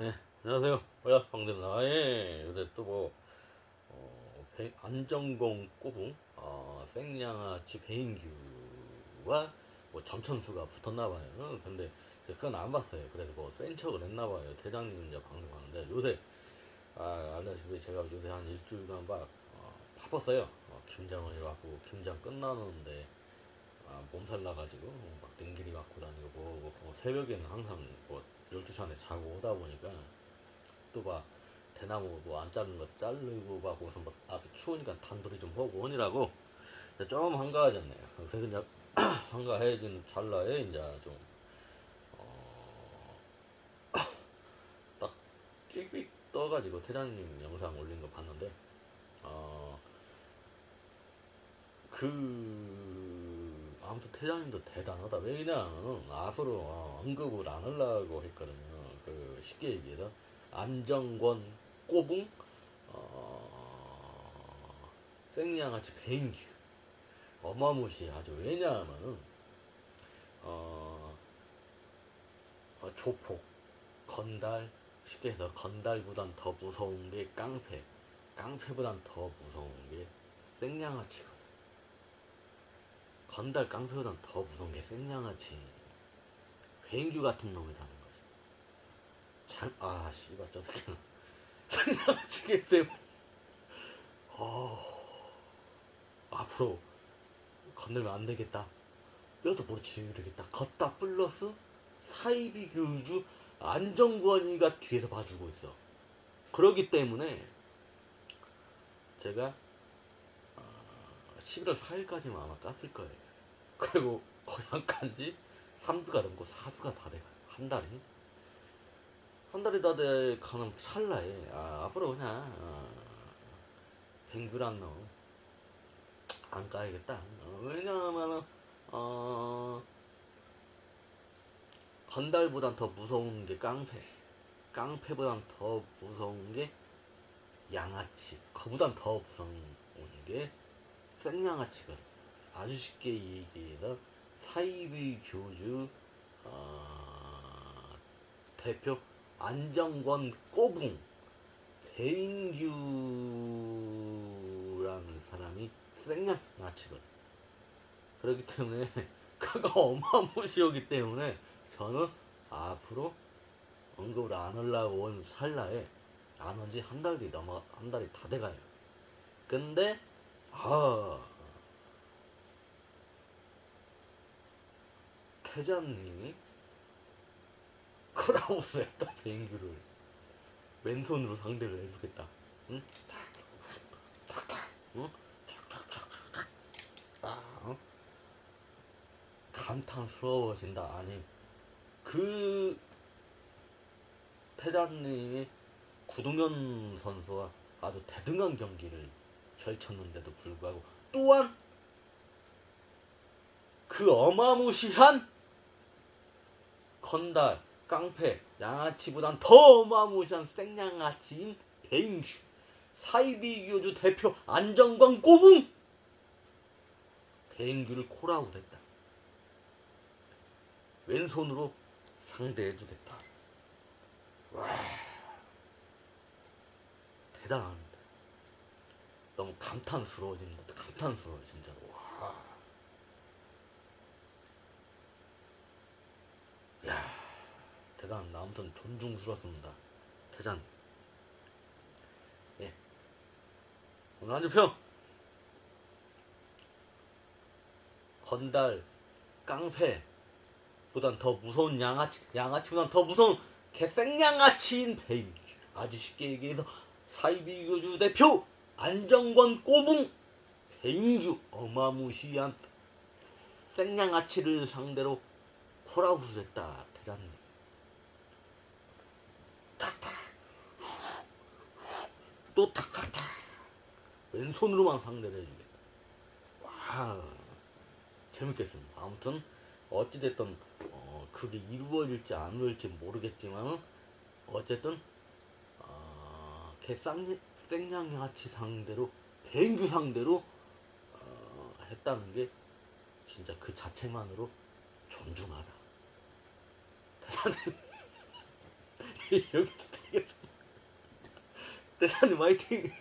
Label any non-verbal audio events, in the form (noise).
네, 안녕하세요. 오야스 방대입니다. 예, 요새 또 뭐, 어, 배- 안정공 꼬붕, 어, 생양아치 배인규와 뭐 점천수가 붙었나봐요. 어, 근데 그건 안 봤어요. 그래서 뭐 센 척을 했나봐요. 대장님 이제 방송하는데 요새, 아, 알다시피 제가 요새 한 일주일간 막, 어, 바빴어요. 어, 김장을 해갖고, 김장 끝나는데, 아, 몸살 나가지고 막 냉길이 맞고 다니고 뭐, 뭐 새벽에는 항상 뭐 12시 안에 자고 오다 보니까 또 막 대나무 뭐 안 자른 거 자르고 막 무슨 뭐 앞에 추우니까 단돌이 좀 하고 오니라고 좀 한가해졌네요. 그래서 이제 (clears throat) 한가해진 찰나에 이제 좀 어, (clears throat) 딱 삑삑 떠가지고 태장님 영상 올린 거 봤는데 어, 그 아무튼 태장님도 대단하다. 왜냐하면 앞으로 어, 언급을 안 하려고 했거든요. 그 쉽게 얘기해서 안정권 꼬붕 어, 생양아치 배인규 어마무시하죠. 왜냐하면은 어, 어, 조폭 건달 쉽게 해서 건달보단 더 무서운 게 깡패 깡패보단 더 무서운 게 생양아치거든. 건달 깡패보단 더 무서운 게 생양아치 배인규 같은 놈이 사는 거지. 장, 아, 씨발, 저 새끼는 (laughs) 생양아치기 때문에. 어, 앞으로 건들면 안 되겠다. 뼈도 모르 지르겠다. 걷다 플러스 사이비 교주 안정권이가 뒤에서 봐주고 있어. 그러기 때문에 제가 어, 11월 4일까지만 아마 깠을 거예요. 그리고 거의 안 깐지 3주가 넘고 4주가 다 돼가요. 한 달이. 한 달이 다 돼가는 찰나에 아, 앞으로 그냥 어, 뱅규란 놈 안 까야겠다. 어, 왜냐하면 어, 건달보단 더 무서운 게 깡패. 깡패보단 더 무서운 게 양아치. 그보단 더 무서운 게 생양아치거든. 아주 쉽게 얘기해서 사이비 교주 어, 대표 안정권 꼬붕 배인규라는 사람이 생양아치거든. 그렇기 때문에 (laughs) 그가 어마무시하기 때문에 저는 앞으로 언급을 안 하려고 온 찰나에 안 온 지 한 달이 넘어 한 달이 다 돼가요. 근데 아 태자님이 크라우스 했다 비행기를 왼손으로 상대를 해주겠다. 응? 탁탁, 응? 탁탁탁탁, 아, 어? 감탄스러워진다. 아니 그 태자님이 구동현 선수와 아주 대등한 경기를 펼쳤는데도 불구하고 또한 그 어마무시한 건달, 깡패, 양아치보단 더 어마무시한 생양아치인 배인규, 사이비교주 대표 안정광 꼬붕 배인규를 콜아웃했다. 왼손으로 상대해주겠다. 와 대단합니다. 너무 감탄스러워집니다. 감탄스러워 진짜로. 와. 야 대단합니다. 아무튼 존중스럽습니다. 대장. 예. 오늘 한주평 건달 깡패 보단 더 무서운 양아치 양아치보단 더 무서운 개생양아치인 배인 아주 쉽게 얘기해서 사이비교주 대표 안정권 꼬붕 배인규 어마무시한 생양아치를 상대로 콜아웃을 했다. 대장님. 탁탁. 또 탁탁탁. 왼손으로만 상대를 해주겠다. 와 재밌겠습니다. 아무튼 어찌됐든 어, 그게 이루어질지 안 이루어질지 모르겠지만 어쨌든 어, 개쌍 생양아치 상대로 대인규 상대로 어, 했다는 게 진짜 그 자체만으로 존중하다. (laughs) 대사님 (laughs) 여기도 되겠다. 대사님 (laughs) 화이팅.